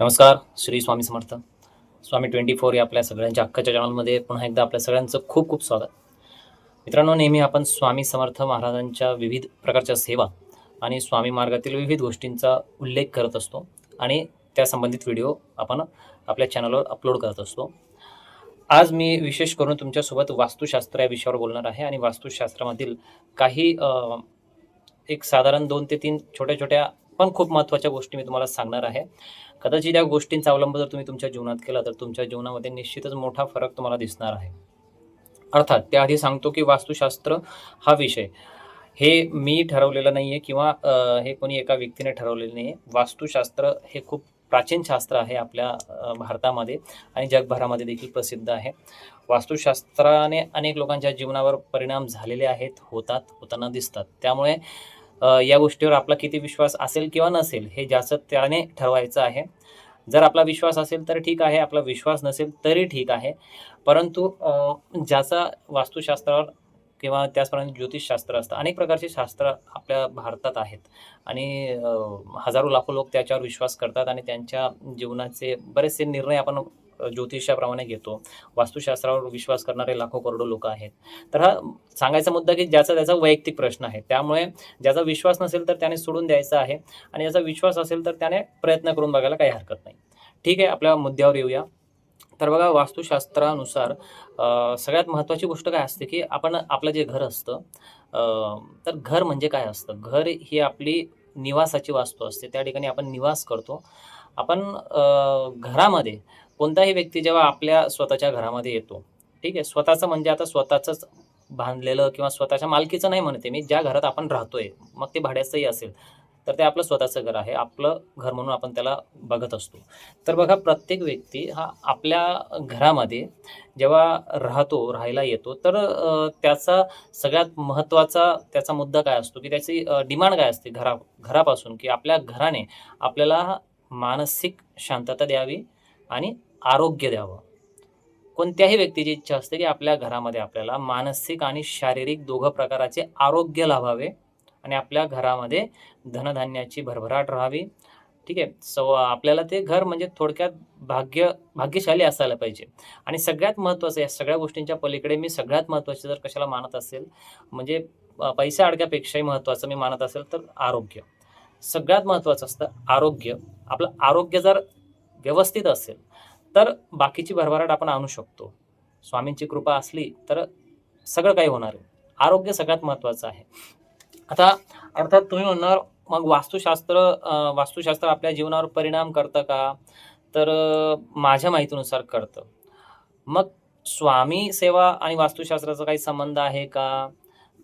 नमस्कार Shri Swami Samarth. Swami twenty four या आपल्या सगळ्यांच्या अख्खाच्या चॅनलमध्ये पुन्हा एकदा आपल्या सगळ्यांचं खूप खूप स्वागत. मित्रांनो नेहमी आपण स्वामी समर्थ महाराजांच्या विविध प्रकारच्या सेवा आणि स्वामी मार्गातील विविध गोष्टींचा उल्लेख करत असतो आणि त्या संबंधित व्हिडिओ आपण आपल्या चॅनलवर अपलोड करत असतो. आज मी विशेष करून तुमच्यासोबत वास्तुशास्त्र या विषयावर बोलणार आहे आणि वास्तुशास्त्रामधील काही एक साधारण दोन ते तीन छोट्या छोट्या पण खूप महत्त्वाच्या गोष्टी मी तुम्हाला सांगणार आहे. कदाचित या गोष्टींचा अवलंब जर तुम्ही तुमच्या जीवनात केला तर तुमच्या जीवनामध्ये निश्चितच मोठा फरक तुम्हाला दिसणार आहे. अर्थात त्याआधी सांगतो की वास्तुशास्त्र हा विषय. हे मी ठरवलेलं नाही आहे किंवा हे कोणी एका व्यक्तीने ठरवलेलं नाही आहे वास्तुशास्त्र हे खूप प्राचीन शास्त्र आहे आपल्या भारतामध्ये आणि जगभरामध्ये देखील प्रसिद्ध आहे. वास्तुशास्त्राने अनेक लोकांच्या जीवनावर परिणाम झालेले आहेत होतात होताना दिसतात. त्यामुळे या गोष्टीवर आपला किती विश्वास असेल किंवा नसेल हे ज्याचं त्याने ठरवायचं आहे. जर आपला विश्वास असेल तर ठीक आहे आपला विश्वास नसेल तरी ठीक आहे. परंतु ज्याचा वास्तुशास्त्रावर किंवा त्याचप्रमाणे ज्योतिषशास्त्र असतं अनेक प्रकारचे शास्त्र आपल्या भारतात आहेत. आणि हजारो लाखो लोक त्याच्यावर विश्वास करतात आणि त्यांच्या जीवनाचे बरेचसे निर्णय आपण ज्योतिषाप्रमाणे घेतो. वास्तुशास्त्रावर विश्वास करणारे लाखो करोडो लोक आहेत. तर हा सांगायचा मुद्दा की ज्याचा त्याचा वैयक्तिक प्रश्न आहे. त्यामुळे ज्याचा विश्वास नसेल तर त्याने सोडून द्यायचा आहे आणि ज्याचा विश्वास असेल तर त्याने प्रयत्न करून बघायला काही हरकत नाही. ठीक आहे आपल्या मुद्द्यावर येऊया. तर बघा वास्तुशास्त्रानुसार सगळ्यात महत्त्वाची गोष्ट काय असते की आपण आपलं जे घर असतं तर घर म्हणजे काय असतं? घर ही आपली निवासाची वास्तू असते. त्या ठिकाणी आपण निवास करतो. आपण घरामध्ये कोणताही व्यक्ती जेव्हा आपल्या स्वतःच्या घरामध्ये येतो ठीक आहे? स्वतःचं म्हणजे आता स्वतःचंच बांधलेलं किंवा स्वतःच्या मालकीचं नाही म्हणते मी ज्या घरात आपण राहतोय मग ते भाड्याचंही असेल तर ते आपलं स्वतःचं घर आहे आपलं घर म्हणून आपण त्याला बघत असतो. तर बघा प्रत्येक व्यक्ती हा आपल्या घरामध्ये जेव्हा राहतो राहायला येतो तर त्याचा सगळ्यात महत्त्वाचा त्याचा मुद्दा काय असतो की त्याची डिमांड काय असते घरा घरापासून की आपल्या घराने आपल्याला मानसिक शांतता द्यावी आणि आरोग्य द्यावं. कोणत्याही व्यक्तीची इच्छा असते की आपल्या घरामध्ये आपल्याला मानसिक आणि शारीरिक दोघं प्रकाराचे आरोग्य लाभावे आणि आपल्या घरामध्ये धनधान्याची भरभराट राहावी. ठीक आहे? सो आपल्याला ते घर म्हणजे थोडक्यात भाग्य भाग्यशाली असायला पाहिजे. आणि सगळ्यात महत्त्वाचं या सगळ्या गोष्टींच्या पलीकडे मी सगळ्यात महत्त्वाचं जर कशाला मानत असेल म्हणजे पैसा अडक्यापेक्षाही महत्त्वाचं मी मानत असेल तर आरोग्य. सगळ्यात महत्त्वाचं असतं आरोग्य. आपलं आरोग्य जर व्यवस्थित असेल तर बाकीची भरभराट आपण आणू शकतो. स्वामींची कृपा असली तर सगळं काही होणार आहे. आरोग्य सगळ्यात महत्त्वाचं आहे. आता अर्थात तुम्ही म्हणणार मग वास्तुशास्त्र वास्तुशास्त्र आपल्या जीवनावर परिणाम करतं का? तर माझ्या माहितीनुसार करतं. मग स्वामी सेवा आणि वास्तुशास्त्राचा काही संबंध आहे का?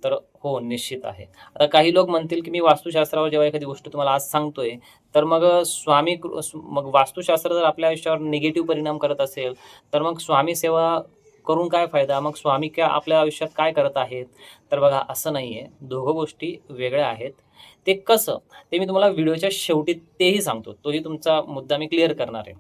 तर हो निश्चित आहे. आता काही लोक म्हणतील की मी वास्तुशास्त्रावर जेव्हा एखादी गोष्ट तुम्हाला आज सांगतोय तर मग स्वामी मग वास्तुशास्त्र जर आपल्या आयुष्यावर निगेटिव्ह परिणाम करत असेल तर मग स्वामी सेवा करून काय फायदा? मग स्वामी क्या आपल्या आयुष्यात काय करत आहेत? तर बघा असं नाही आहे दोघं गोष्टी वेगळ्या आहेत. ते कसं? ते मी तुम्हाला व्हिडिओच्या शेवटी तेही सांगतो. तोही तुमचा मुद्दा मी क्लिअर करणार आहे.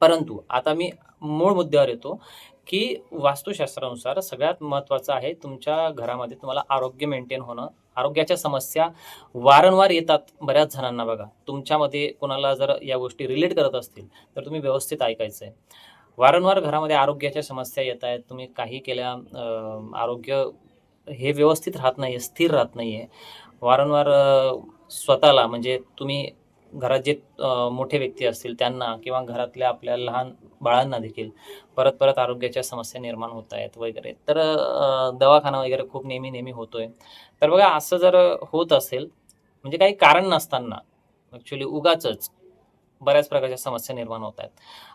परंतु आता मी मूळ मुद्द्यावर येतो. की वास्तुशास्त्रानुसार सगळ्यात महत्त्वाचं आहे तुमच्या घरामध्ये तुम्हाला आरोग्य मेंटेन होणं. आरोग्याच्या समस्या वारंवार येतात बऱ्याच जणांना बघा. तुमच्यामध्ये कोणाला जर या गोष्टी रिलेट करत असतील तर तुम्ही व्यवस्थित ऐकायचं आहे वारंवार घरामध्ये आरोग्याच्या समस्या येत आहेत. तुम्ही काही केल्या आरोग्य हे व्यवस्थित राहत नाही आहे स्थिर राहत नाही आहे वारंवार स्वतःला म्हणजे तुम्ही घरात जे मोठे व्यक्ती असतील त्यांना किंवा घरातल्या आपल्या लहान बाळांना देखील. परत परत आरोग्याच्या समस्या निर्माण होत आहेत वगैरे. तर दवाखाना वगैरे खूप नेहमी नेहमी होतोय. तर बघा असं जर होत असेल म्हणजे काही कारण नसताना ॲक्च्युली उगाचच बऱ्याच प्रकारच्या समस्या निर्माण होत आहेत.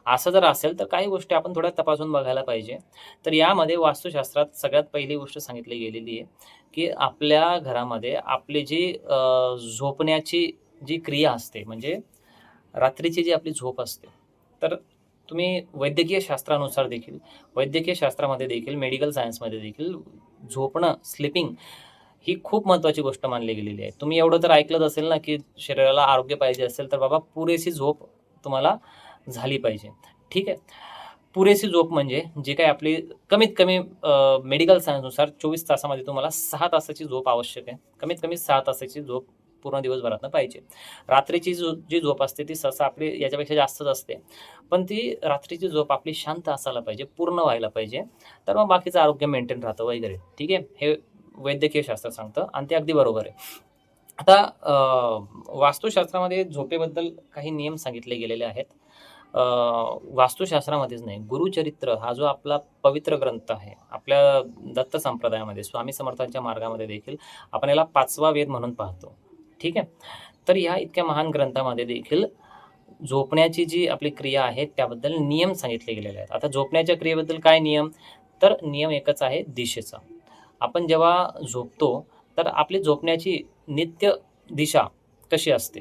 असं जर असेल तर काही गोष्टी आपण थोड्या तपासून बघायला पाहिजे. तर यामध्ये वास्तुशास्त्रात सगळ्यात पहिली गोष्ट सांगितली गेलेली आहे की आपल्या घरामध्ये आपली जी झोपण्याची जी क्रिया असते म्हणजे रात्रीची जी आपली झोप असते तर तुम्ही वैद्यकीय शास्त्रानुसार देखील वैद्यकीय शास्त्रामध्ये देखील मेडिकल सायन्समध्ये देखील झोपणं स्लिपिंग ही खूप महत्त्वाची गोष्ट मानली गेलेली आहे. तुम्ही एवढं तर ऐकलंच असेल ना की शरीराला आरोग्य पाहिजे असेल तर बाबा पुरेशी झोप तुम्हाला झाली पाहिजे. ठीक आहे? पुरेशी झोप म्हणजे जे काही आपली कमीत कमी मेडिकल सायन्सनुसार चोवीस तासामध्ये तुम्हाला सहा तासाची झोप आवश्यक आहे. कमीत कमी सहा तासाची झोप पूर्ण दिवसभरातनं पाहिजे. रात्रीची जो जी झोप असते ती सहसा आपली याच्यापेक्षा जास्तच असते. पण ती रात्रीची झोप आपली शांत असायला पाहिजे पूर्ण व्हायला पाहिजे. तर मग बाकीचं आरोग्य मेंटेन राहतं वगैरे. ठीक आहे? हे वैद्यकीय शास्त्र सांगतं आणि ते अगदी बरोबर आहे. आता वास्तुशास्त्रामध्ये झोपेबद्दल काही नियम सांगितले गेलेले आहेत. वास्तुशास्त्रामध्येच नाही गुरुचरित्र हा जो आपला पवित्र ग्रंथ आहे आपल्या दत्त संप्रदायामध्ये स्वामी समर्थांच्या मार्गामध्ये देखील आपण याला पाचवा वेद म्हणून पाहतो. ठीक आहे? तर ह्या इतक्या महान ग्रंथामध्ये देखील झोपण्याची जी आपली क्रिया आहे त्याबद्दल नियम सांगितले गेलेले आहेत. आता झोपण्याच्या क्रियेबद्दल काय नियम? तर नियम एकच आहे दिशेचा. आपण जेव्हा झोपतो तर आपली झोपण्याची नित्य दिशा कशी असते?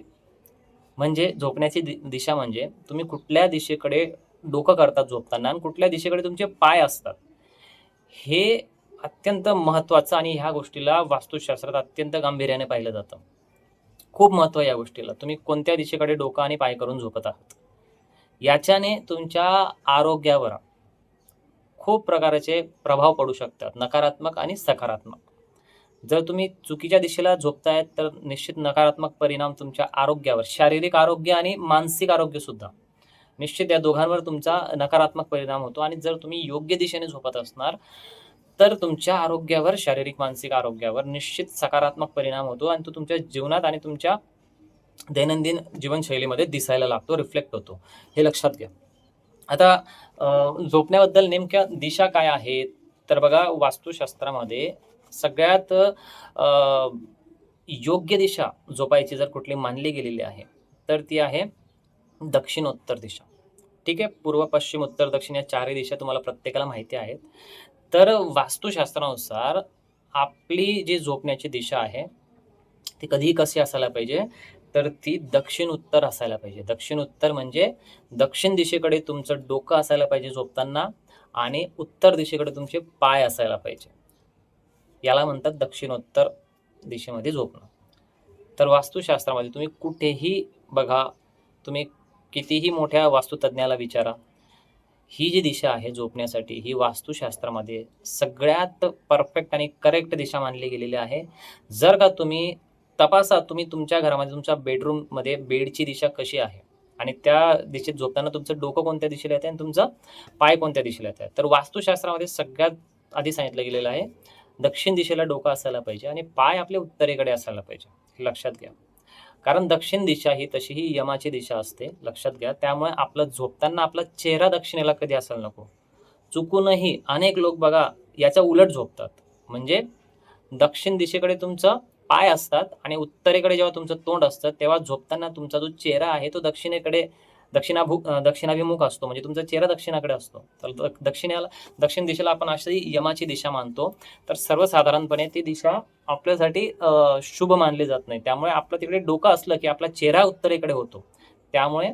म्हणजे झोपण्याची दि दिशा म्हणजे तुम्ही कुठल्या दिशेकडे डोकं करतात झोपताना आणि कुठल्या दिशेकडे तुमचे पाय असतात. हे अत्यंत महत्त्वाचं आणि ह्या गोष्टीला वास्तुशास्त्रात अत्यंत गांभीर्याने पाहिलं जातं. खूप महत्त्व या गोष्टीला. तुम्ही कोणत्या दिशेकडे डोकं आणि पाय करून झोपत आहात? याच्याने तुमच्या आरोग्यावर खूप प्रकारचे प्रभाव पडू शकतात नकारात्मक आणि सकारात्मक. जर तुम्ही चुकीच्या दिशेला झोपतायत तर निश्चित नकारात्मक परिणाम तुमच्या आरोग्यावर शारीरिक आरोग्य आणि मानसिक आरोग्य सुद्धा. निश्चित या दोघांवर तुमचा नकारात्मक परिणाम होतो आणि जर तुम्ही योग्य दिशेने झोपत असणार तर तुमच्या आरोग्यावर शारीरिक मानसिक आरोग्यावर निश्चित सकारात्मक परिणाम होतो आणि तो तुमच्या जीवनात आणि तुमच्या दैनंदिन जीवनशैलीमध्ये दिसायला लागतो रिफ्लेक्ट होतो. हे लक्षात घ्या. आता झोपण्याबद्दल नेमक्या दिशा काय आहेत? तर बघा वास्तुशास्त्रामध्ये सगळ्यात योग्य दिशा झोपायची जर कुठली मानली गेलेली आहे तर ती आहे दक्षिणोत्तर दिशा. ठीक आहे? पूर्व पश्चिम उत्तर दक्षिण या चारही दिशा तुम्हाला प्रत्येकाला माहिती आहेत. तर वास्तुशास्त्रानुसार आपली जी झोपण्याची दिशा आहे ती कधीही कशी असायला पाहिजे तर ती दक्षिण उत्तर असायला पाहिजे. दक्षिण उत्तर म्हणजे दक्षिण दिशेकडे तुमचं डोकं असायला पाहिजे झोपताना आणि उत्तर दिशेकडे तुमचे पाय असायला पाहिजे. याला म्हणतात दक्षिणोत्तर दिशेमध्ये झोपणं. तर वास्तुशास्त्रामध्ये तुम्ही कुठेही बघा तुम्ही कितीही मोठ्या वास्तुतज्ञाला विचारा ही जी दिशा आहे झोपण्यासाठी ही वास्तुशास्त्रामध्ये सगळ्यात परफेक्ट आणि करेक्ट दिशा मानली गेलेली आहे. जर का तुम्ही तपासा तुम्ही तुमच्या घरामध्ये तुमच्या बेडरूममध्ये बेडची दिशा कशी आहे? आणि त्या दिशेत झोपताना तुमचं डोकं कोणत्या दिशेला येतं आणि तुमचं पाय कोणत्या दिशेला येत आहे तर वास्तुशास्त्रामध्ये सगळ्यात आधी सांगितलं गेलेलं आहे दक्षिण दिशेला डोकं असायला पाहिजे आणि पाय आपले उत्तरेकडे असायला पाहिजे. हे लक्षात घ्या. कारण दक्षिण दिशा ही तशी ही यमाची दिशा असते लक्षात घ्या. त्यामुळे आपलं झोपताना आपला चेहरा दक्षिणेला कधी असायला नको. चुकूनही अनेक लोक बघा याच्या उलट झोपतात. म्हणजे दक्षिण दिशेकडे तुमचं पाय असतात आणि उत्तरेकडे जेव्हा तुमचं तोंड असतं तेव्हा झोपताना तुमचा जो चेहरा आहे तो दक्षिणेकडे दक्षिणाभू दक्षिणाभिमुख असतो. म्हणजे तुमचा चेहरा दक्षिणाकडे असतो. तर द- दक्षिणेला दक्षिण दिशेला आपण अशी यमाची दिशा मानतो. तर सर्वसाधारणपणे ती दिशा आपल्यासाठी शुभ मानली जात नाही. त्यामुळे आपलं तिकडे डोकं असलं की आपला चेहरा उत्तरेकडे होतो. त्यामुळे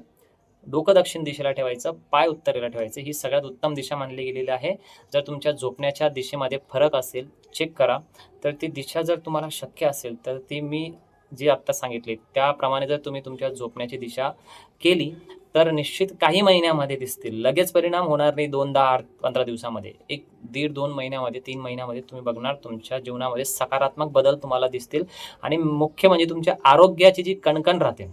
डोकं दक्षिण दिशेला ठेवायचं पाय उत्तरेला ठेवायचं. ही सगळ्यात उत्तम दिशा मानली गेलेली आहे. जर तुमच्या झोपण्याच्या दिशेमध्ये फरक असेल चेक करा. तर ती दिशा जर तुम्हाला शक्य असेल तर ती मी जी आत्ता सांगितली त्याप्रमाणे जर तुम्ही तुमच्या झोपण्याची दिशा केली तर निश्चित काही महिन्यामध्ये दिसतील. लगेच परिणाम होणार नाही दोन दहा आठ पंधरा दिवसामध्ये. एक दीड दोन महिन्यामध्ये तीन महिन्यामध्ये तुम्ही बघणार तुमच्या जीवनामध्ये सकारात्मक बदल तुम्हाला दिसतील. आणि मुख्य म्हणजे तुमच्या आरोग्याची जी कणकण राहते.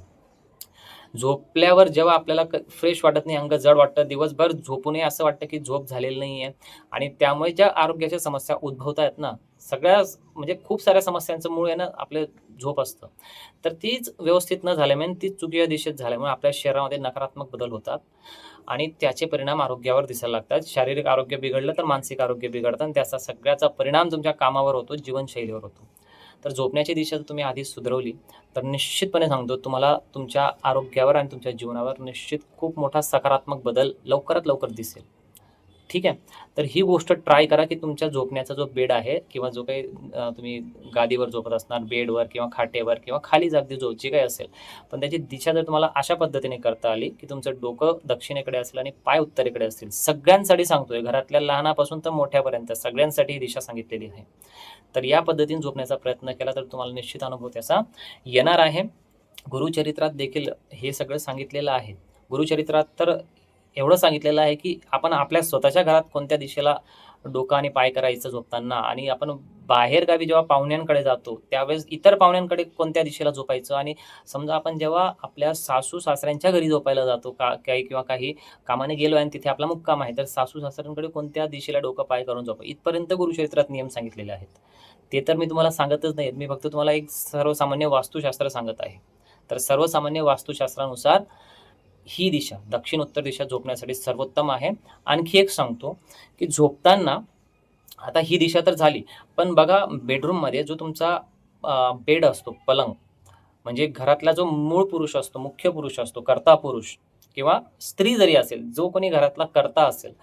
झोपल्यावर जेव्हा आपल्याला फ्रेश वाटत नाही अंग जड वाटतं दिवसभर झोपू नये असं वाटतं की झोप झालेली नाही आहे आणि त्यामुळे ज्या आरोग्याच्या समस्या उद्भवत आहेत ना सगळ्या म्हणजे खूप साऱ्या समस्यांचं मूळ आहे ना आपलं झोप असतं. तर तीच व्यवस्थित न झाल्यामुळे तीच चुकीच्या दिशेत झाल्यामुळे आपल्या शरीरामध्ये नकारात्मक बदल होतात आणि त्याचे परिणाम आरोग्यावर दिसायला लागतात. शारीरिक आरोग्य बिघडलं तर मानसिक आरोग्य बिघडतं आणि त्याचा सगळ्याचा परिणाम तुमच्या कामावर होतो जीवनशैलीवर होतो. तर झोपण्याची दिशा जर तुम्ही आधीच सुधारवली. तर निश्चितपणे सांगतो तुम्हाला तुमच्या आरोग्यावर आणि तुमच्या जीवनावर निश्चित खूप मोठा सकारात्मक बदल लवकरात लवकर दिसेल. ठीक आहे? तर ही गोष्ट ट्राय करा की तुमच्या झोपण्याचा जो बेड आहे किंवा जो काही तुम्ही गादीवर झोपत असणार बेडवर किंवा खाटेवर किंवा खाली जागदी जो जी काही असेल. पण त्याची दिशा जर तुम्हाला अशा पद्धतीने करता आली की तुमचं डोकं दक्षिणेकडे असेल आणि पाय उत्तरेकडे असतील. सगळ्यांसाठी सांगतोय घरातल्या लहानापासून तर मोठ्यापर्यंत सगळ्यांसाठी ही दिशा सांगितलेली आहे. तर या पद्धतीने झोपण्याचा प्रयत्न केला तर तुम्हाला निश्चित अनुभव त्याचा येणार आहे. गुरुचरित्रात देखील हे सगळं सांगितलेलं आहे. गुरुचरित्रात तर एवढं सांगितलेलं आहे की आपण आपल्या स्वतःच्या घरात कोणत्या दिशेला डोकं आणि पाय करायचं झोपताना आणि आपण बाहेरगावी जेव्हा पाहुण्यांकडे जातो त्यावेळेस इतर पाहुण्यांकडे कोणत्या दिशेला झोपायचं? आणि समजा आपण जेव्हा आपल्या सासू सासऱ्यांच्या घरी झोपायला जातो का काही किंवा काही कामाने गेलो आणि तिथे आपला मुक्काम आहे तर सासू सासऱ्यांकडे कोणत्या दिशेला डोकं पाय करून झोपा इथपर्यंत गुरुक्षेत्रात नियम सांगितलेले आहेत. ते तर मी तुम्हाला सांगतच नाही मी फक्त तुम्हाला एक सर्वसामान्य वास्तुशास्त्र सांगत आहे. तर सर्वसामान्य वास्तुशास्त्रानुसार ही दिशा दक्षिण उत्तर दिशा झोपण्यासाठी सर्वोत्तम आहे. आणखी एक सांगतो की झोपताना आता ही दिशा तर झाली पण बघा बेडरूममध्ये जो तुमचा बेड असतो पलंग म्हणजे घरातला जो मूळ पुरुष असतो मुख्य पुरुष असतो कर्ता पुरुष किंवा स्त्री जरी असेल जो कोणी घरातला कर्ता असेल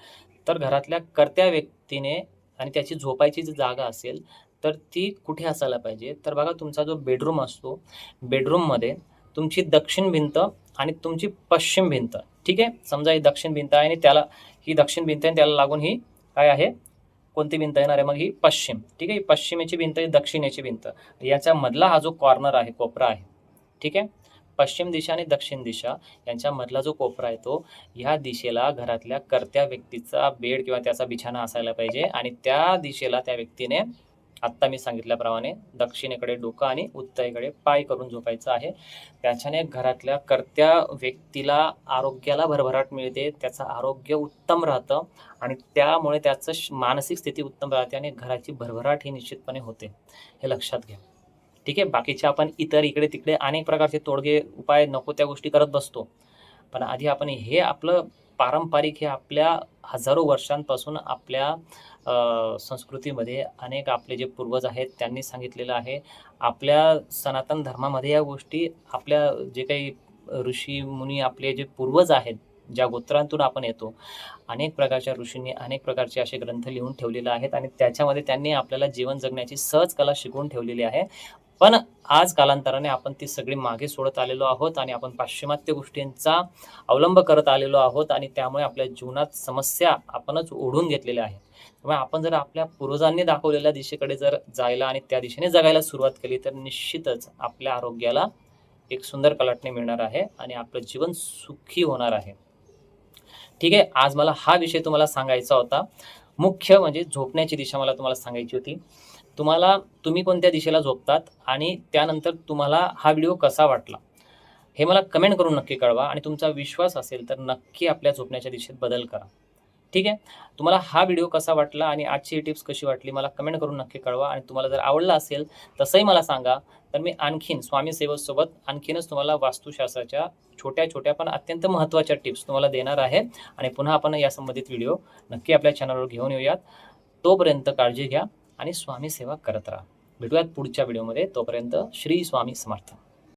तर घरातल्या कर्त्या व्यक्तीने आणि त्याची झोपायची जी जागा असेल तर ती कुठे असायला पाहिजे? तर बघा तुमचा जो बेडरूम असतो बेडरूममध्ये तुमची दक्षिण भिंत आणि तुमची पश्चिम भिंत ठीक आहे? समजा ही दक्षिण भिंत आहे आणि त्याला ही दक्षिण भिंत आहे आणि त्याला लागून ही काय आहे? कोणती भिंत येणार आहे? मग ही पश्चिम ठीक आहे? पश्चिमेची भिंत ही दक्षिणेची भिंत. याच्या मधला हा जो कॉर्नर आहे कोपरा आहे ठीक आहे? पश्चिम दिशा आणि दक्षिण दिशा यांच्या मधला जो कोपरा आहे तो ह्या दिशेला घरातल्या कर्त्या व्यक्तीचा बेड किंवा त्याचा बिछाना असायला पाहिजे आणि त्या दिशेला त्या व्यक्तीने आत्ता मी सांगितल्याप्रमाणे दक्षिणेकडे डोकं आणि उत्तरेकडे पाय करून झोपायचं आहे. त्याच्याने घरातल्या कर्त्या व्यक्तीला आरोग्याला भरभराट मिळते त्याचं आरोग्य उत्तम राहतं आणि त्यामुळे त्याचं श- मानसिक स्थिती उत्तम राहते आणि घराची भरभराट ही निश्चितपणे होते. हे लक्षात घ्या. ठीक आहे? बाकीचे आपण इतर इकडे तिकडे अनेक प्रकारचे तोडगे उपाय नको त्या गोष्टी करत बसतो. पण आधी आपण हे आपलं पारंपरिक हे आपल्या हजारो वर्षांपासून आपल्या संस्कृतीमध्ये अनेक आपले जे पूर्वज आहेत त्यांनी सांगितलेलं आहे. आपल्या सनातन धर्मामध्ये या गोष्टी आपल्या जे काही ऋषी मुनी आपले जे पूर्वज आहेत ज्या गोत्रांतून आपण येतो अनेक प्रकारच्या ऋषींनी अनेक प्रकारचे असे ग्रंथ लिहून ठेवलेले आहेत आणि त्याच्यामध्ये त्यांनी आपल्याला जीवन जगण्याची सहज कला शिकवून ठेवलेली आहे. पण आज कालांतराने आपण ती सगळी मागे सोडत आलेलो आहोत आणि आपण पाश्चिमात्य गोष्टींचा अवलंब करत आलेलो आहोत आणि त्यामुळे आपल्या जीवनात समस्या आपणच ओढून घेतलेल्या आहेत. त्यामुळे आपण जर आपल्या पूर्वजांनी दाखवलेल्या दिशेकडे जर जायला आणि त्या दिशेने जगायला सुरुवात केली तर निश्चितच आपल्या आरोग्याला एक सुंदर कलाटणी मिळणार आहे आणि आपलं जीवन सुखी होणार आहे. ठीक आहे आज मला हा विषय तुम्हाला सांगायचा होता. मुख्य म्हणजे झोपण्याची दिशा मला तुम्हाला सांगायची होती. तुम्हाला तुम्ही कोणत्या दिशेला झोपतात आणि त्यानंतर तुम्हाला हा व्हिडिओ कसा वाटला? हे मला कमेंट करून नक्की कळवा आणि तुमचा विश्वास असेल तर नक्की आपल्या झोपण्याच्या दिशेत बदल करा. ठीक आहे? तुम्हाला हा व्हिडिओ कसा वाटला आणि आजची ही टिप्स कशी वाटली मला कमेंट करून नक्की कळवा आणि तुम्हाला जर आवडला असेल तसंही मला सांगा तर मी आणखीन स्वामी सेवकसोबत आणखीनच तुम्हाला वास्तुशास्त्राच्या छोट्या छोट्या पण अत्यंत महत्त्वाच्या टिप्स तुम्हाला देणार आहे आणि पुन्हा आपण या संबंधित व्हिडिओ नक्की आपल्या चॅनलवर घेऊन येऊयात. तोपर्यंत काळजी घ्या. आणि स्वामी सेवा करत राहा. भेटूयात पुढच्या व्हिडिओमध्ये. तोपर्यंत श्री स्वामी समर्थ.